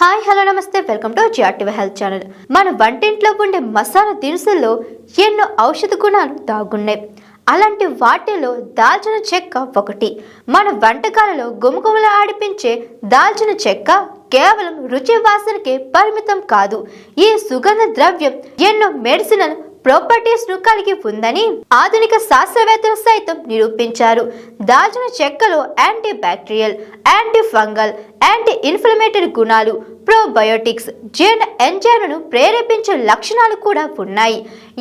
Hi hello నమస్తే. Welcome to GRTV health channel. మన వంటింట్లో ఉండే మసాలా దినుసుల్లో ఎన్నో ఔషధ గుణాలు దాగున్నాయి. అలాంటి వాటిలో దాల్చిన చెక్క ఒకటి. మన వంటకాలలో గుమగుమలు ఆడిపించే దాల్చిన చెక్క కేవలం రుచి వాసనకే పరిమితం కాదు. ఈ సుగంధ ద్రవ్యం ఎన్నో మెడిసినల్ ప్రాపర్టీస్ను కలిగి ఉందని ఆధునిక శాస్త్రవేత్తలు సైతం నిరూపించారు. దాల్చిన చెక్కలో anti bacterial anti fungal anti inflammatory గుణాలు ప్రోబయోటిక్స్ జీర్ణ ఎంజైమ్లను ప్రేరేపించే లక్షణాలు కూడా ఉన్నాయి.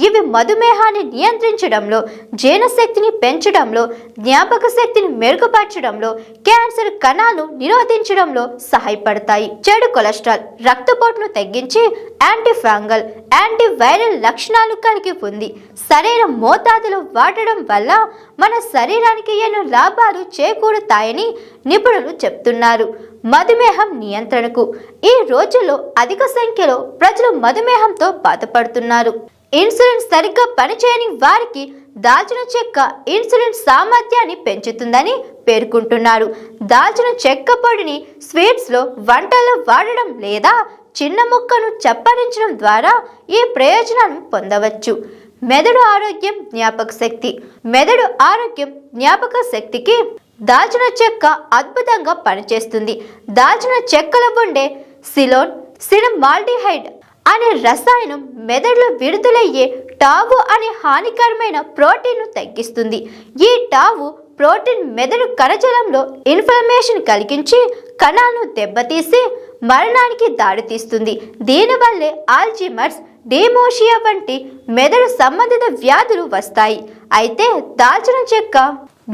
ఇవి మధుమేహాన్ని నియంత్రించడంలో జీర్ణశక్తిని పెంచడంలో జ్ఞాపక శక్తిని మెరుగుపరచడంలో క్యాన్సర్ కణాలను నిరోధించడంలో సహాయపడతాయి. చెడు కొలెస్ట్రాల్ రక్తపోటును తగ్గించి యాంటీ ఫంగల్ యాంటీ వైరల్ లక్షణాలు కలిగి ఉంది. సరైన మోతాదులో వాడడం వల్ల మన శరీరానికి ఎన్నో లాభాలు చేకూరుతాయని నిపుణులు చెప్తున్నారు. మధుమేహం నియంత్రణకు. ఈ రోజుల్లో అధిక సంఖ్యలో ప్రజలు మధుమేహంతో బాధపడుతున్నారు. ఇన్సులిన్ సరిగ్గా పనిచేయని వారికి దాల్చిన చెక్క ఇన్సులిన్ సామర్థ్యాన్ని పెంచుతుందని పేర్కొంటున్నారు. దాల్చిన చెక్క పొడిని స్వీట్స్లో వంటల్లో వాడడం లేదా చిన్న ముక్కను చప్పరించడం ద్వారా ఈ ప్రయోజనాలను పొందవచ్చు. మెదడు ఆరోగ్యం జ్ఞాపక శక్తి. మెదడు ఆరోగ్యం జ్ఞాపక శక్తికి దాల్చిన చెక్క అద్భుతంగా పనిచేస్తుంది. దాల్చిన చెక్కలో ఉండే సిలోన్ సినమాల్డిహైడ్ అనే రసాయనం మెదడులో విడుదలయ్యే టావు అనే హానికరమైన ప్రోటీన్ను తగ్గిస్తుంది. ఈ టావు ప్రోటీన్ మెదడు కణజలంలో ఇన్ఫ్లమేషన్ కలిగించి కణాలను దెబ్బతీసి మరణానికి దారితీస్తుంది. దీనివల్లే ఆల్జిమర్స్ డిమోషియా వంటి మెదడు సంబంధిత వ్యాధులు వస్తాయి. అయితే దాల్చిన చెక్క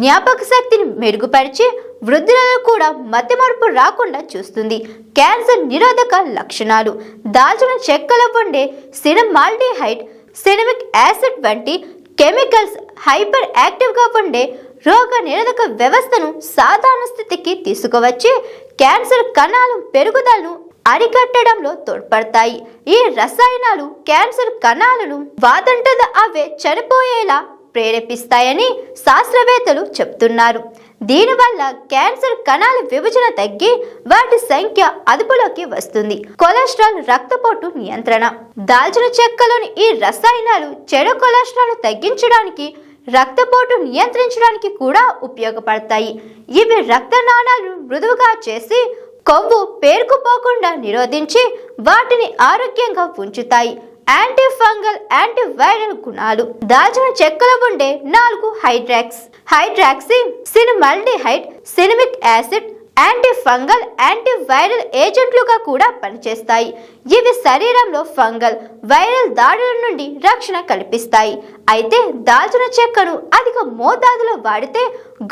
జ్ఞాపక శక్తిని మెరుగుపరిచి వృద్ధులలో కూడా మతిమరుపు రాకుండా చూస్తుంది. క్యాన్సర్ నిరోధక లక్షణాలు. దాల్చిన చెక్కలో ఉండే సినమాల్డిహైడ్ సినమిక్ యాసిడ్ వంటి కెమికల్స్ హైపర్ యాక్టివ్గా ఉండే రోగ నిరోధక వ్యవస్థను సాధారణ స్థితికి తీసుకువచ్చి క్యాన్సర్ కణాలు పెరుగుదలను అరికట్టడంలో తోడ్పడతాయి. ఈ రసాయనాలు క్యాన్సర్ కణాలను వాదంటద అవే చనిపోయేలా ప్రేరేపిస్తాయని శాస్త్రవేత్తలు చెప్తున్నారు. దీనివల్ల క్యాన్సర్ కణాల విభజన తగ్గి వాటి సంఖ్య అదుపులోకి వస్తుంది. కొలెస్ట్రాల్ రక్తపోటు నియంత్రణ. దాల్చిన చెక్కలోని ఈ రసాయనాలు చెడు కొలెస్ట్రాల్ తగ్గించడానికి రక్తపోటు నియంత్రించడానికి కూడా ఉపయోగపడతాయి. ఇవి రక్తనాళాలను మృదువుగా చేసి కొవ్వు పేరుకుపోకుండా నిరోధించి వాటిని ఆరోగ్యంగా ఉంచుతాయి. యాంటీ ఫంగల్ యాంటీ వైరల్ గుణాలు. దాల్చిన చెక్కలో ఉండే నాలుగు hydrox. Hydroxy cinnamaldehyde cinnamic acid anti fungal anti viral ఏజెంట్లుగా కూడా పనిచేస్తాయి. ఇవి శరీరంలో ఫంగల్ వైరల్ దాడుల నుండి రక్షణ కల్పిస్తాయి. అయితే దాల్చిన చెక్కను అధిక మోతాదులో వాడితే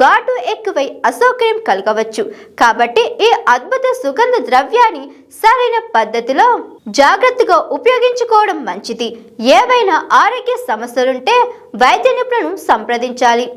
ఘాటు ఎక్కువై అసౌకర్యం కలగవచ్చు. కాబట్టి ఈ అద్భుత సుగంధ ద్రవ్యాన్ని సరైన పద్ధతిలో జాగ్రత్తగా ఉపయోగించుకోవడం మంచిది. ఏవైనా ఆరోగ్య సమస్యలుంటే వైద్య నిపుణులను సంప్రదించాలి.